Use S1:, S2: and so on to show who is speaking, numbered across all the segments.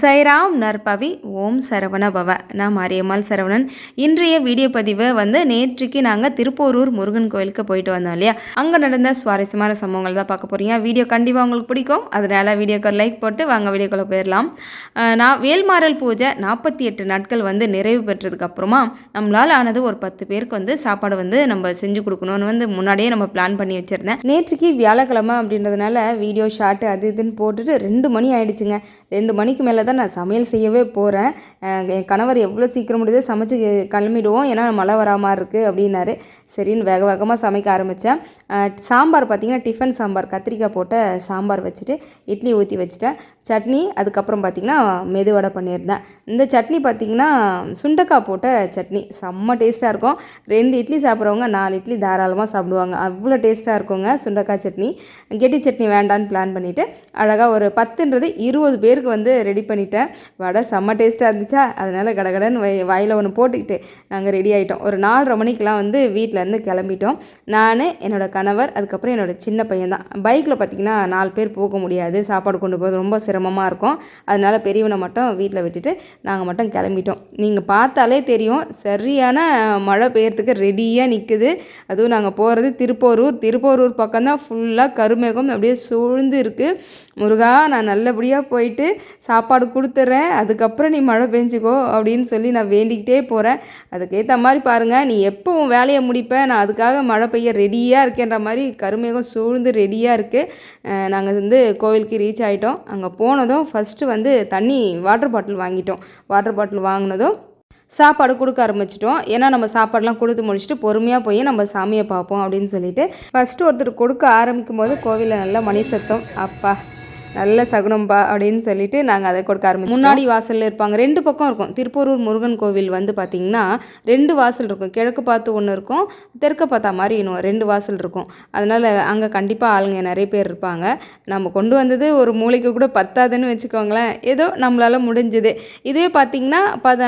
S1: சைராம் நற்பவி ஓம் சரவண பவ நான் மாரியம்மாள் சரவணன். இன்றைய வீடியோ பதிவை வந்து நேற்றுக்கு நாங்கள் திருப்போரூர் முருகன் கோயிலுக்கு போயிட்டு வந்தோம் இல்லையா? அங்கே நடந்த சுவாரஸ்யமான சம்பவங்கள் தான் பார்க்க போகிறீங்க வீடியோ கண்டிப்பாக உங்களுக்கு பிடிக்கும். அதனால் வீடியோக்கு லைக் போட்டு வாங்க வீடியோக்குள்ளே போயிடலாம். நான் வேல்மாறல் பூஜை நாற்பத்தி எட்டு நாட்கள் வந்து நிறைவு பெற்றதுக்கப்புறமா நம்மளால் ஆனது ஒரு பத்து பேருக்கு வந்து சாப்பாடு வந்து நம்ம செஞ்சு கொடுக்கணும்னு வந்து முன்னாடியே நம்ம பிளான் பண்ணி வச்சுருந்தேன். நேற்றுக்கு வியாழக்கிழமை அப்படின்றதுனால வீடியோ ஷார்ட் அது இதுன்னு போட்டுட்டு ரெண்டு மணி ஆயிடுச்சுங்க. ரெண்டு மணிக்கு மேலே தான் நான் சமையல் செய்யவே போகிறேன். என் கணவர் எவ்வளோ சீக்கிரம் முடியுதோ சமைச்சு கிளம்பிடுவோம். ஏன்னா மழை வரா மாதிரி இருக்குது அப்படின்னாரு. சரின்னு வேக வேகமாக சமைக்க ஆரம்பித்தேன். சாம்பார் பார்த்திங்கன்னா டிஃபன் சாம்பார். கத்திரிக்காய் போட்ட சாம்பார் வச்சுட்டு இட்லி ஊற்றி வச்சுட்டேன். சட்னி அதுக்கப்புறம் பார்த்திங்கன்னா மெதுவடை பண்ணியிருந்தேன். இந்த சட்னி பார்த்திங்கன்னா சுண்டக்காய் போட்ட சட்னி. செம்ம டேஸ்ட்டாக இருக்கும். ரெண்டு இட்லி சாப்பிட்றவங்க நாலு இட்லி தாராளமாக சாப்பிடுவாங்க. அவ்வளோ டேஸ்ட்டாக இருக்குங்க சுண்டக்காய் சட்னி. கெட்டி சட்னி வேண்டான்னு பிளான் பண்ணிவிட்டு அழகாக ஒரு பத்துன்றது இருபது பேருக்கு வந்து ரெடி பண்ணிட்டேன். வடை செம்ம டேஸ்ட்டாக இருந்துச்சா? அதனால் கடகடன்னு வை வாயில் ஒன்று போட்டுக்கிட்டு நாங்கள் ரெடி ஆகிட்டோம் ஒரு நாலரை மணிக்கெலாம் வந்து வீட்டிலேருந்து கிளம்பிட்டோம். நான் என்னோடய கணவர் அதுக்கப்புறம் என்னோடய சின்ன பையன் தான். பைக்கில் பார்த்திங்கன்னா நாலு பேர் போக முடியாது. சாப்பாடு கொண்டு போகிறது ரொம்ப சிரமமாக இருக்கும். அதனால் பெரியவனை மட்டும் வீட்டில் விட்டுட்டு நாங்கள் மட்டும் கிளம்பிட்டோம். நீங்கள் பார்த்தாலே தெரியும் சரியான மழை பெய்யறதுக்கு ரெடியாக நிற்குது அதுவும் நாங்கள் போகிறது திருப்போரூர். திருப்போரூர் பக்கம்தான் ஃபுல்லாக கருமேகம் அப்படியே சூழ்ந்து இருக்குது முருகா நான் நல்லபடியாக போயிட்டு சாப்பாடு கொடுத்துட்றேன் அதுக்கப்புறம் நீ மழை பெஞ்சிக்கோ அப்படின்னு சொல்லி நான் வேண்டிக்கிட்டே போகிறேன் அதுக்கேற்ற மாதிரி பாருங்கள் நீ எப்போ உன் வேலையை முடிப்பேன் நான் அதுக்காக மழை பெய்ய ரெடியாக இருக்கேன்ற மாதிரி கருமேகம் சூழ்ந்து ரெடியாக இருக்குது நாங்கள் வந்து கோவிலுக்கு ரீச் ஆகிட்டோம் அங்கே போனதும் ஃபஸ்ட்டு வந்து தண்ணி வாட்டர் பாட்டில் வாங்கிட்டோம். வாட்டர் பாட்டில் வாங்கினதும் சாப்பாடு கொடுக்க ஆரம்பிச்சிட்டோம். ஏன்னா நம்ம சாப்பாடெலாம் கொடுத்து முடிச்சுட்டு பொறுமையாக போய் நம்ம சாமியை பார்ப்போம் அப்படின்னு சொல்லிட்டு ஃபஸ்ட்டு ஒருத்தர் கொடுக்க ஆரம்பிக்கும் போது கோவிலில் நல்லா மணி சத்தம். அப்பா. நல்ல சகுனம்பா அப்படின்னு சொல்லிட்டு நாங்கள் அதை கொடுக்க ஆரம்பிச்சோம் முன்னாடி வாசலில் இருப்பாங்க. ரெண்டு பக்கம் இருக்கும். திருப்பூரூர் முருகன் கோவில் வந்து பார்த்திங்கன்னா ரெண்டு வாசல் இருக்கும். கிழக்கு பார்த்து ஒன்று இருக்கும். தெற்க பார்த்தா மாதிரி இன்னும் ரெண்டு வாசல் இருக்கும். அதனால் அங்கே கண்டிப்பாக ஆளுங்க நிறைய பேர் இருப்பாங்க. நம்ம கொண்டு வந்தது ஒரு மூளைக்கு கூட பத்தாதுன்னு வச்சுக்கோங்களேன். ஏதோ நம்மளால் முடிஞ்சுது. இதுவே பார்த்திங்கன்னா பத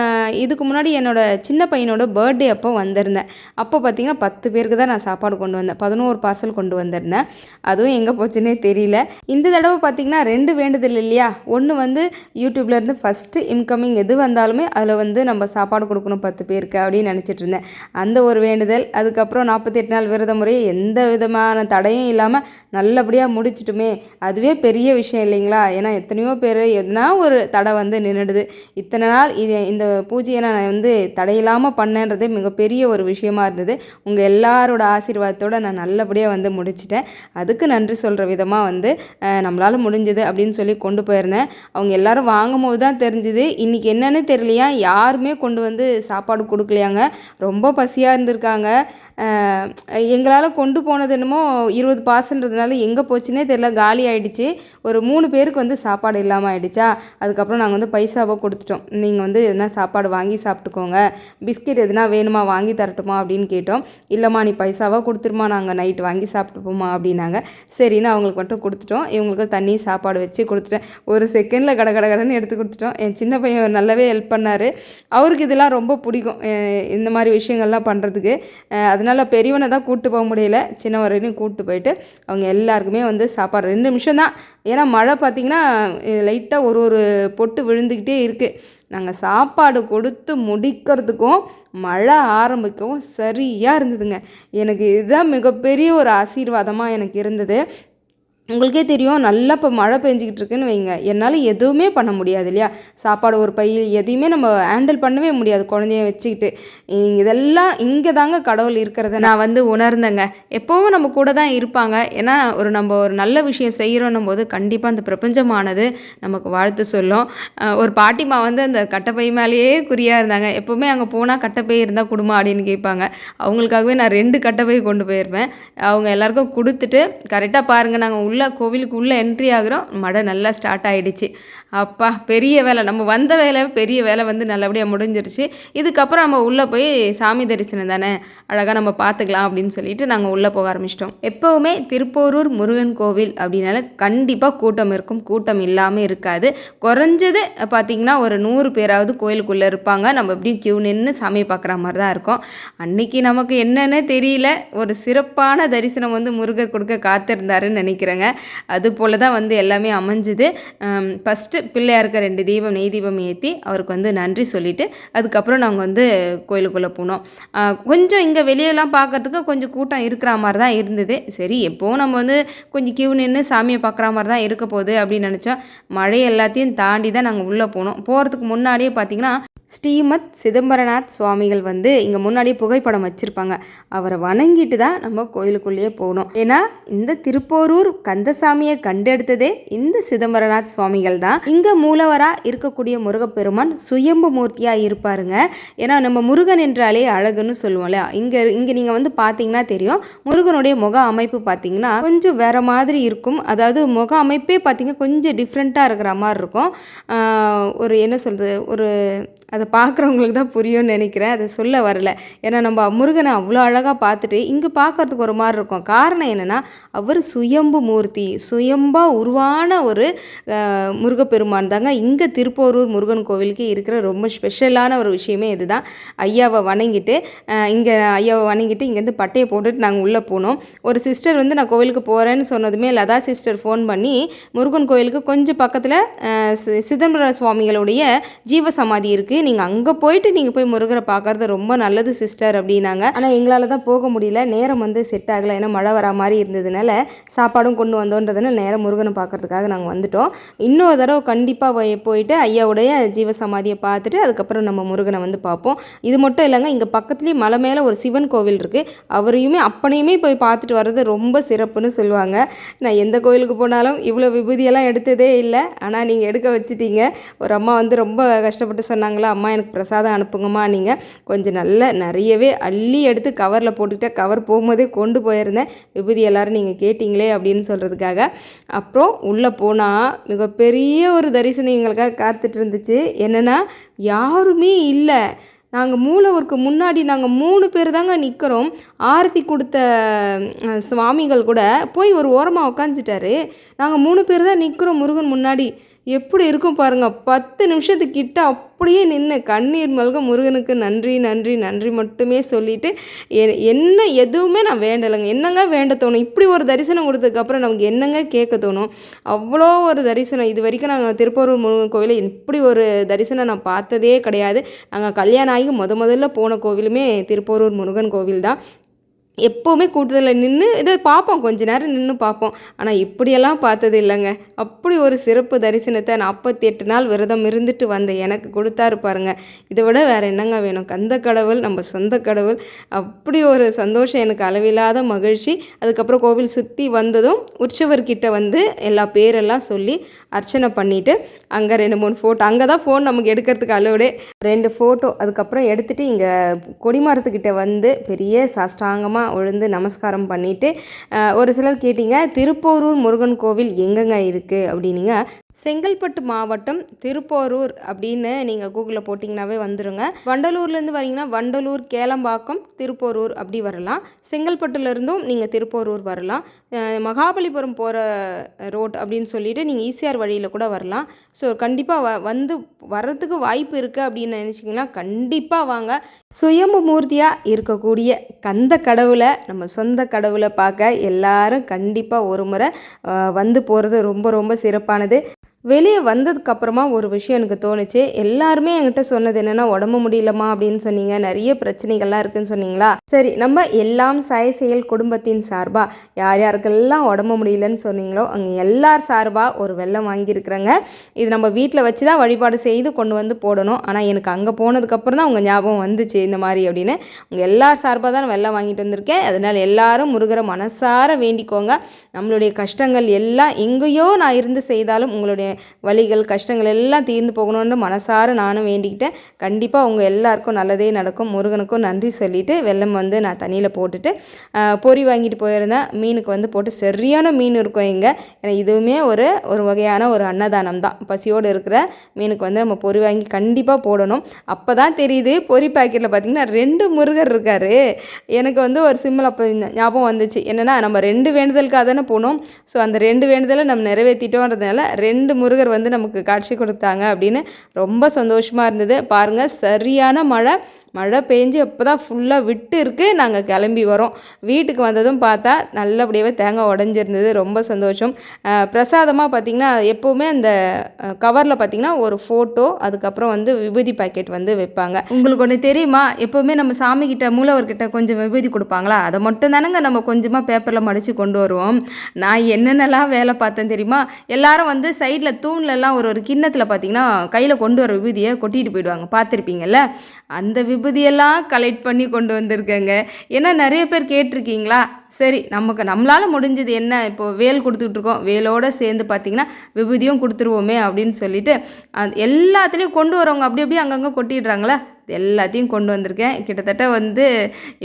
S1: இதுக்கு முன்னாடி என்னோட சின்ன பையனோட பர்த்டே அப்போ வந்திருந்தேன். அப்போ பார்த்திங்கன்னா பத்து பேருக்கு தான் நான் சாப்பாடு கொண்டு வந்தேன். பதினோரு பார்சல் கொண்டு வந்திருந்தேன். அதுவும் எங்கே போச்சுன்னே தெரியல. இந்த தடவை பார்த்திங்கன்னா ரெண்டு வேண்டுதல் இல்லையா? ஒன்று வந்து யூடியூப்லேருந்து ஃபஸ்ட்டு இன்கமிங் எது வந்தாலுமே அதில் வந்து நம்ம சாப்பாடு கொடுக்கணும் பத்து பேருக்கு அப்படின்னு நினச்சிட்டு இருந்தேன். அந்த ஒரு வேண்டுதல் அதுக்கப்புறம் நாற்பத்தெட்டு நாள் விரத முறையை எந்த விதமான தடையும் இல்லாமல் நல்லபடியாக முடிச்சிட்டுமே. அதுவே பெரிய விஷயம் இல்லைங்களா? ஏன்னா எத்தனையோ பேர் எதுனா ஒரு தடை வந்து நின்றுடுது இத்தனை நாள் இது இந்த பூஜையை நான் வந்து தடையில்லாமல் பண்ணேன்றது மிகப்பெரிய ஒரு விஷயமா இருந்தது. உங்கள் எல்லாரோட ஆசீர்வாதத்தோடு நான் நல்லபடியாக வந்து முடிச்சிட்டேன். அதுக்கு நன்றி சொல்கிற விதமாக வந்து நம்மளால் தெரிஞ்சது அப்படின்னு சொல்லி கொண்டு போயிருந்தேன். அவங்க எல்லாரும் வாங்கும் போது தான் தெரிஞ்சுது. இன்றைக்கி என்னென்னு தெரியலையா? யாருமே கொண்டு வந்து சாப்பாடு கொடுக்கலையாங்க. ரொம்ப பசியாக இருந்திருக்காங்க. எங்களால் கொண்டு போனது என்னமோ இருபது பாசன்றதுனால எங்கே போச்சுன்னே தெரியல. காலி ஆகிடுச்சு ஒரு மூணு பேருக்கு வந்து சாப்பாடு இல்லாமல் ஆகிடுச்சா அதுக்கப்புறம் நாங்கள் வந்து பைசாவை கொடுத்துட்டோம். நீங்கள் வந்து எதுனா சாப்பாடு வாங்கி சாப்பிட்டுக்கோங்க. பிஸ்கெட் எதுனா வேணுமா வாங்கி தரட்டுமா அப்படின்னு கேட்டோம். இல்லைம்மா நீ பைசாவாக கொடுத்துருமா. நாங்கள் நைட் வாங்கி சாப்பிட்டுப்போமா அப்படின்னாங்க. சரின்னு அவங்களுக்கு மட்டும் கொடுத்துட்டோம். இவங்களுக்கு தண்ணி சாப்பாடு வச்சு கொடுத்துட்டேன். ஒரு செகண்டில் கட கட கடன்னு எடுத்து கொடுத்துட்டோம். என் சின்ன பையன் நல்லாவே ஹெல்ப் பண்ணார். அவருக்கு இதெல்லாம் ரொம்ப பிடிக்கும். இந்த மாதிரி விஷயங்கள்லாம் பண்ணுறதுக்கு அதனால் பெரியவனை தான் கூப்பிட்டு போக முடியல. சின்னவரையும் கூப்பிட்டு போயிட்டு அவங்க எல்லாருக்குமே வந்து சாப்பாடு ரெண்டு நிமிஷம் தான். ஏன்னா மழை பார்த்திங்கன்னா லைட்டாக ஒரு ஒரு பொட்டு விழுந்துக்கிட்டே இருக்குது நாங்கள் சாப்பாடு கொடுத்து முடிக்கிறதுக்கும் மழை ஆரம்பிக்கவும் சரியாக இருந்ததுங்க. எனக்கு இதுதான் மிகப்பெரிய ஒரு ஆசீர்வாதமாக எனக்கு இருந்தது. உங்களுக்கே தெரியும் நல்லா இப்போ மழை பெஞ்சிக்கிட்டு இருக்குன்னு வைங்க. என்னால் எதுவுமே பண்ண முடியாது இல்லையா? சாப்பாடு ஒரு பை எதையுமே நம்ம ஹேண்டில் பண்ணவே முடியாது குழந்தைய வச்சுக்கிட்டு. இதெல்லாம் இங்கே தாங்க கடவுள் இருக்கிறத நான் வந்து உணர்ந்தேங்க. எப்போவும் நம்ம கூட தான் இருப்பாங்க. ஏன்னா ஒரு நம்ம ஒரு நல்ல விஷயம் செய்கிறோன்னும் போது கண்டிப்பாக அந்த பிரபஞ்சமானது நமக்கு வாழ்த்து சொல்லும். ஒரு பாட்டிமா வந்து அந்த கட்டப்பை மேலேயே குறியாக இருந்தாங்க. எப்போவுமே அங்கே போனால் கட்டப்பை இருந்தால் கொடுமா அப்படின்னு கேட்பாங்க. அவங்களுக்காகவே நான் ரெண்டு கட்டப்பை கொண்டு போயிருப்பேன். அவங்க எல்லாருக்கும் கொடுத்துட்டு கரெக்டாக பாருங்கள் நாங்கள் உள்ளே கோவிலுக்கு உள்ளே என்ட்ரி ஆகிறோம். மழை நல்லா ஸ்டார்ட் ஆகிடுச்சு அப்பா பெரிய வேலை. நம்ம வந்த வேலை பெரிய வேலை வந்து நல்லபடியாக முடிஞ்சிருச்சு. இதுக்கப்புறம் நம்ம உள்ளே போய் சாமி தரிசனம் தானே? அழகாக நம்ம பார்த்துக்கலாம் அப்படின்னு சொல்லிட்டு நாங்கள் உள்ளே போக ஆரம்பிச்சிட்டோம். எப்போவுமே திருப்போரூர் முருகன் கோவில் அப்படின்னால கண்டிப்பாக கூட்டம் இருக்கும். கூட்டம் இல்லாமல் இருக்காது. குறைஞ்சது பார்த்திங்கன்னா ஒரு நூறு பேராவது கோயிலுக்குள்ளே இருப்பாங்க. நம்ம எப்படியும் கியூ நின்று சாமி பார்க்குற மாதிரி தான் இருக்கும். அன்றைக்கி நமக்கு என்னென்னு தெரியல. ஒரு சிறப்பான தரிசனம் வந்து முருகர் கொடுக்க காத்திருந்தாருன்னு நினைக்கிறேங்க. அது போல் தான் வந்து எல்லாமே அமைஞ்சுது. ஃபஸ்ட்டு பிள்ளையாருக்கு ரெண்டு தீபம் நெய் தீபம் ஏற்றி அவருக்கு வந்து நன்றி சொல்லிவிட்டு அதுக்கப்புறம் நாங்கள் வந்து கோயிலுக்குள்ளே போனோம். கொஞ்சம் இங்கே வெளியெல்லாம் பார்க்கறதுக்கு கொஞ்சம் கூட்டம் இருக்கிற மாதிரி தான் இருந்தது. சரி எப்போவும் நம்ம வந்து கொஞ்சம் கியூ நின்று சாமியை பார்க்குற மாதிரி தான் இருக்க போகுது அப்படின்னு நினச்சோம். மழை எல்லாத்தையும் தாண்டி தான் நாங்கள் உள்ளே போனோம். போகிறதுக்கு முன்னாடியே பார்த்திங்கன்னா ஸ்ரீமத் சிதம்பரநாத் சுவாமிகள் வந்து இங்கே முன்னாடியே புகைப்படம் வச்சுருப்பாங்க. அவரை வணங்கிட்டு தான் நம்ம கோயிலுக்குள்ளேயே போகணும். ஏன்னா இந்த திருப்போரூர் கந்தசாமியை கண்டெடுத்ததே இந்த சிதம்பரநாத் சுவாமிகள் தான். இங்கே மூலவராக இருக்கக்கூடிய முருகப்பெருமான் சுயம்பு மூர்த்தியாக இருப்பாருங்க. ஏன்னா நம்ம முருகன் என்றாலே அழகுன்னு சொல்லுவோம்ல இங்கே இங்கே நீங்கள் வந்து பார்த்தீங்கன்னா தெரியும். முருகனுடைய முக அமைப்பு பார்த்தீங்கன்னா கொஞ்சம் வேறு மாதிரி இருக்கும். அதாவது முக அமைப்பே பார்த்தீங்கன்னா கொஞ்சம் டிஃப்ரெண்ட்டாக இருக்கிற மாதிரி இருக்கும். ஒரு என்ன சொல்கிறது ஒரு அதை பார்க்குறவங்களுக்கு தான் புரியும்னு நினைக்கிறேன். அதை சொல்ல வரல. ஏன்னா நம்ம முருகனை அவ்வளோ அழகாக பார்த்துட்டு இங்கே பார்க்கறதுக்கு ஒரு மாதிரி இருக்கும். காரணம் என்னென்னா அவர் சுயம்பு மூர்த்தி சுயம்பாக உருவான ஒரு முருகப்பெருமான் தாங்க. இங்கே திருப்போரூர் முருகன் கோவிலுக்கு இருக்கிற ரொம்ப ஸ்பெஷலான ஒரு விஷயமே இதுதான். ஐயாவை வணங்கிட்டு இங்கே ஐயாவை வணங்கிட்டு இங்கேருந்து பட்டையை போட்டுட்டு நாங்கள் உள்ளே போனோம். ஒரு சிஸ்டர் வந்து நான் கோவிலுக்கு போகிறேன்னு சொன்னதுமே லதா சிஸ்டர் ஃபோன் பண்ணி முருகன் கோவிலுக்கு கொஞ்சம் பக்கத்தில் சிதம்பர சுவாமிகளுடைய ஜீவசமாதி இருக்குது நீங்கள் அங்கே போயிட்டு நீங்கள் போய் முருகரை பார்க்கறது ரொம்ப நல்லது சிஸ்டர் அப்படின்னாங்க. ஆனால் எங்களால் தான் போக முடியல. நேரம் வந்து செட் ஆகலை. ஏன்னா மழை வரா மாதிரி இருந்ததுனால சாப்பாடும் கொண்டு வந்தோன்றதுனால நேரம் முருகனை பார்க்கறதுக்காக நாங்கள் வந்துட்டோம். இன்னொரு தடவை கண்டிப்பாக போயிட்டு ஐயாவுடைய ஜீவசமாதியை பார்த்துட்டு அதுக்கப்புறம் நம்ம முருகனை வந்து பார்ப்போம். இது மட்டும் இல்லைங்க இங்கே பக்கத்துலேயே மலை மேலே ஒரு சிவன் கோவில் இருக்குது அவரையுமே அப்பனையுமே போய் பார்த்துட்டு வர்றது ரொம்ப சிறப்புன்னு சொல்லுவாங்க. நான் எந்த கோயிலுக்கு போனாலும் இவ்வளோ விபூதியெல்லாம் எடுத்ததே இல்லை. ஆனால் நீங்கள் எடுக்க வச்சுட்டீங்க. ஒரு அம்மா வந்து ரொம்ப கஷ்டப்பட்டு சொன்னாங்களா அம்மா எனக்கு பிரசாதம் அனுப்புங்கம்மா நீங்கள் கொஞ்சம் நல்ல நிறையவே அள்ளி எடுத்து கவரில் போட்டுக்கிட்டே கவர் போகும்போதே கொண்டு போயிருந்தேன். விபூதி எல்லாரும் நீங்கள் கேட்டிங்களே அப்படின்னு சொல்கிறதுக்காக அப்புறம் உள்ளே போனால் மிகப்பெரிய ஒரு தரிசனம் எங்களுக்காக காத்துட்டு இருந்துச்சு. என்னென்னா யாருமே இல்லை. நாங்கள் மூலவருக்கு முன்னாடி நாங்கள் மூணு பேர் தாங்க நிற்கிறோம் ஆரத்தி கொடுத்த சுவாமிகள் கூட போய் ஒரு ஓரமாக உக்காந்துட்டாரு. நாங்கள் மூணு பேர் தான் நிற்கிறோம் முருகன் முன்னாடி. எப்படி இருக்கும் பாருங்கள் பத்து நிமிஷத்துக்கிட்ட அப்படியே நின்று கண்ணீர் மல்க முருகனுக்கு நன்றி நன்றி நன்றி மட்டுமே சொல்லிவிட்டு எ- என்ன எதுவுமே நான் வேண்டலைங்க. என்னங்க வேண்ட தோணும்? இப்படி ஒரு தரிசனம் கொடுத்ததுக்கப்புறம் நமக்கு என்னங்க கேட்க தோணும்? அவ்வளோ ஒரு தரிசனம். இது வரைக்கும் நாங்கள் திருப்பூர் முருகன் கோவிலில் இப்படி ஒரு தரிசனம் நான் பார்த்ததே கிடையாது. நாங்கள் கல்யாணம் ஆகி முத முதல்ல போன கோவிலுமே திருப்போரூர் முருகன் கோவில் தான் எப்போவுமே கூட்டத்தில் நின்று இதை பார்ப்போம். கொஞ்ச நேரம் நின்று பார்ப்போம். ஆனால் இப்படியெல்லாம் பார்த்தது இல்லைங்க. அப்படி ஒரு சிறப்பு தரிசனத்தை நாற்பத்தி எட்டு நாள் விரதம் இருந்துட்டு வந்த எனக்கு கொடுத்தாரு பாருங்க. இதை விட வேறு என்னங்க வேணும்? கந்த கடவுள் நம்ம சொந்த கடவுள். அப்படி ஒரு சந்தோஷம் எனக்கு அளவில்லாத மகிழ்ச்சி. அதுக்கப்புறம் கோவில் சுற்றி வந்ததும் உற்சவர்கிட்ட வந்து எல்லா பேரெல்லாம் சொல்லி அர்ச்சனை பண்ணிவிட்டு அங்கே ரெண்டு மூணு ஃபோட்டோ அங்கே தான் ஃபோன் நமக்கு எடுக்கிறதுக்கு அளவுடே ரெண்டு ஃபோட்டோ அதுக்கப்புறம் எடுத்துகிட்டு இங்கே கொடிமரத்துக்கிட்ட வந்து பெரிய சாஷ்டாங்கமாக விழுந்து நமஸ்காரம் பண்ணிவிட்டு ஒரு சிலர் கேட்டீங்க திருப்போரூர் முருகன் கோவில் எங்கெங்க இருக்குது அப்படின்னீங்க. செங்கல்பட்டு மாவட்டம் திருப்போரூர் அப்படின்னு நீங்கள் கூகுளில் போட்டிங்கனாவே வந்துருங்க. வண்டலூர்லேருந்து வரீங்கன்னா வண்டலூர் கேளம்பாக்கம் திருப்போரூர் அப்படி வரலாம். செங்கல்பட்டுலேருந்தும் நீங்கள் திருப்போரூர் வரலாம். மகாபலிபுரம் போகிற ரோட் அப்படின்னு சொல்லிட்டு நீங்கள் ஈசிஆர் வழியில் கூட வரலாம். ஸோ கண்டிப்பாக வ வந்து வர்றதுக்கு வாய்ப்பு இருக்குது அப்படின்னு நினச்சிங்கன்னா கண்டிப்பாக வாங்க. சுயம்பு மூர்த்தியாக இருக்கக்கூடிய கந்த கடவுளை நம்ம சொந்த கடவுளை பார்க்க எல்லாரும் கண்டிப்பாக ஒரு முறை வந்து போகிறது ரொம்ப ரொம்ப சிறப்பானது. வெளியே வந்ததுக்கப்புறமா ஒரு விஷயம் எனக்கு தோணுச்சு. எல்லாருமே என்கிட்ட சொன்னது என்னென்னா உடம்பு முடியலம்மா அப்படின்னு சொன்னீங்க. நிறைய பிரச்சனைகள்லாம் இருக்குன்னு சொன்னீங்களா? சரி நம்ம எல்லாம் சாய செயல் குடும்பத்தின் சார்பாக யார் யாருக்கெல்லாம் உடம்பு முடியலன்னு சொன்னீங்களோ அங்கே எல்லார் சார்பாக ஒரு வெள்ளம் வாங்கியிருக்கிறேங்க. இது நம்ம வீட்டில் வச்சு தான் வழிபாடு செய்து கொண்டு வந்து போடணும். ஆனால் எனக்கு அங்கே போனதுக்கப்புறம் தான் உங்கள் ஞாபகம் வந்துச்சு இந்த மாதிரி அப்படின்னு. உங்கள் எல்லார் சார்பாக தான் நான் வெள்ளம் வாங்கிட்டு வந்திருக்கேன். அதனால் எல்லாரும் முருகரை மனசார வேண்டிக்கோங்க. நம்மளுடைய கஷ்டங்கள் எல்லாம் எங்கேயோ நான் இருந்து செய்தாலும் உங்களுடைய வழிகள் கஷ்டங்கள் எல்லாம் தீர்ந்து போகணும்னு மனசார நானும் வேண்டிக்கிட்டேன். கண்டிப்பாக உங்கள் எல்லாருக்கும் நல்லதே நடக்கும். முருகனுக்கும் நன்றி சொல்லிட்டு வெள்ளம் வந்து நான் தண்ணியில் போட்டுட்டு பொறி பொரி வாங்கிட்டு போயிருந்தேன். மீனுக்கு வந்து போட்டு சரியான மீன் இருக்கும் இங்கே. ஏன்னா இதுவுமே ஒரு ஒரு வகையான ஒரு அன்னதானம் தான். பசியோடு இருக்கிற மீனுக்கு வந்து நம்ம பொரி வாங்கி கண்டிப்பாக போடணும். அப்போ தான் தெரியுது பொரி பாக்கெட்டில் பார்த்தீங்கன்னா ரெண்டு முருகர் இருக்கார். எனக்கு வந்து ஒரு சிம்மில் அப்போ இந்த ஞாபகம் வந்துச்சு. என்னென்னா நம்ம ரெண்டு வேண்டுதலுக்காக தானே போனோம். ஸோ அந்த ரெண்டு வேண்டுதலை நம்ம நிறைவேற்றிட்டோன்றதுனால ரெண்டு முருகர் வந்து நமக்கு காட்சி கொடுத்தாங்க அப்படின்னு ரொம்ப சந்தோஷமாக இருந்தது. பாருங்கள் சரியான மழை. மழை பெஞ்சு இப்போ தான் ஃபுல்லாக விட்டு இருக்குது நாங்கள் கிளம்பி வரோம். வீட்டுக்கு வந்ததும் பார்த்தா நல்லபடியாகவே தேங்காய் உடஞ்சிருந்தது. ரொம்ப சந்தோஷம். பிரசாதமாக பார்த்திங்கன்னா எப்போவுமே அந்த கவரில் பார்த்திங்கன்னா ஒரு ஃபோட்டோ அதுக்கப்புறம் வந்து விபூதி பாக்கெட் வந்து வைப்பாங்க. உங்களுக்கு ஒன்று தெரியுமா? எப்போவுமே நம்ம சாமிக்கிட்ட மூலவர்கிட்ட கொஞ்சம் விபூதி கொடுப்பாங்களா? அதை மட்டும் தானேங்க நம்ம கொஞ்சமாக பேப்பரில் மடித்து கொண்டு வருவோம். நான் என்னென்னலாம் வேலை பார்த்தேன் தெரியுமா? எல்லாரும் வந்து சைடில் தூண்லலாம் ஒரு ஒரு கிண்ணத்தில் பார்த்தீங்கன்னா கையில் கொண்டு வர விபூதியை கொட்டிட்டு போயிடுவாங்க. பார்த்துருப்பீங்கல்ல? அந்த விபூதியெல்லாம் கலெக்ட் பண்ணி கொண்டு வந்திருக்கேங்க. ஏன்னா நிறைய பேர் கேட்டிருக்கீங்களா? சரி நமக்கு நம்மளால் முடிஞ்சது என்ன? இப்போது வேல் கொடுத்துட்ருக்கோம். வேலோடு சேர்ந்து பார்த்திங்கன்னா விபூதியும் கொடுத்துருவோமே அப்படின்னு சொல்லிட்டு அது எல்லாத்துலேயும் கொண்டு வரவங்க அப்படி அப்படியே அங்கங்கே கொட்டிடுறாங்களா? எல்லாத்தையும் கொண்டு வந்திருக்கேன். கிட்டத்தட்ட வந்து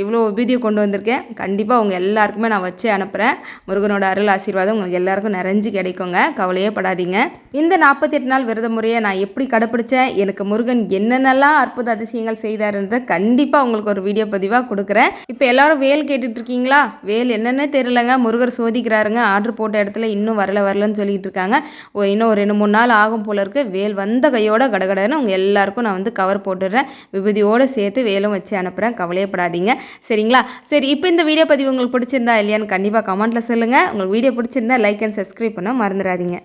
S1: இவ்வளோ விபூதியை கொண்டு வந்திருக்கேன். கண்டிப்பாக உங்கள் எல்லாருக்குமே நான் வச்சு அனுப்புகிறேன் முருகனோட அருள் ஆசீர்வாதம் உங்களுக்கு எல்லாருக்கும் நிறைஞ்சு கிடைக்குங்க. கவலையே படாதீங்க. இந்த நாற்பத்தி எட்டு நாள் விரத முறையை நான் எப்படி கடைப்பிடிச்சேன்? எனக்கு முருகன் என்னென்னலாம் அற்புத அதிசயங்கள் செய்தாருன்றதை கண்டிப்பாக உங்களுக்கு ஒரு வீடியோ பதிவாக கொடுக்குறேன். இப்போ எல்லாரும் வேல் கேட்டுட்ருக்கீங்களா வேல் என்னென்ன தெரிலங்க முருகர் சோதிக்கிறாருங்க. ஆர்டர் போட்ட இடத்துல இன்னும் வரல வரலன்னு சொல்லிட்டு இருக்காங்க. ஓ இன்னும் ஒரு ரெண்டு மூணு நாள் ஆகும் போல இருக்கு. வேல் வந்த கையோட கடகடன்னு உங்கள் எல்லாருக்கும் நான் வந்து கவர் போட்டுடுறேன். விபதியோடு சேர்த்து வேலும் வச்சு அனுப்புகிறேன் கவலையப்படாதீங்க. சரிங்களா? சரி இப்போ இந்த வீடியோ பதிவு உங்களுக்கு பிடிச்சிருந்தா இல்லையான்னு கண்டிப்பாக கமெண்ட்டில் சொல்லுங்கள் உங்களுக்கு வீடியோ பிடிச்சிருந்தா லைக் அண்ட் சப்ஸ்கிரைப் பண்ண மறந்துடாதீங்க.